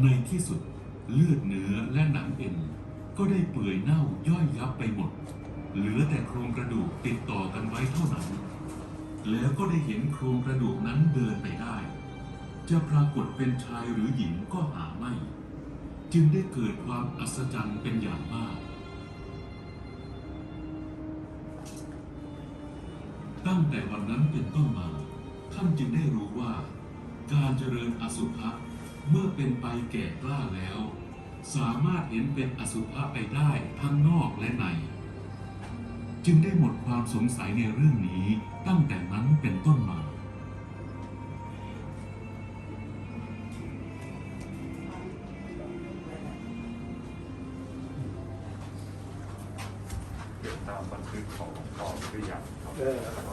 ในที่สุดเลือดเนื้อและหนังเอ็นก็ได้เปื่อยเน่าย่อยยับไปหมด เหลือแต่โครงกระดูกติดต่อกันไว้เท่านั้น แล้วก็ได้เห็นโครงกระดูกนั้นเดินไปได้ จะปรากฏเป็นชายหรือหญิงก็หาไม่ จึงได้เกิดความอัศจรรย์เป็นอย่างมาก ตั้งแต่วันนั้นเป็นต้นมา ท่านจึงได้รู้ว่า การเจริญอสุภะ เมื่อเป็นไปแก่กล้าแล้ว สามารถเห็นเป็นอสุภะไปได้ทั้งนอกและใน จึงได้หมดความสงสัยในเรื่องนี้ตั้งแต่นั้นเป็นต้นมาเก็บตามบันทึกของหลวงพ่อหรือยังครับเออแล้วก็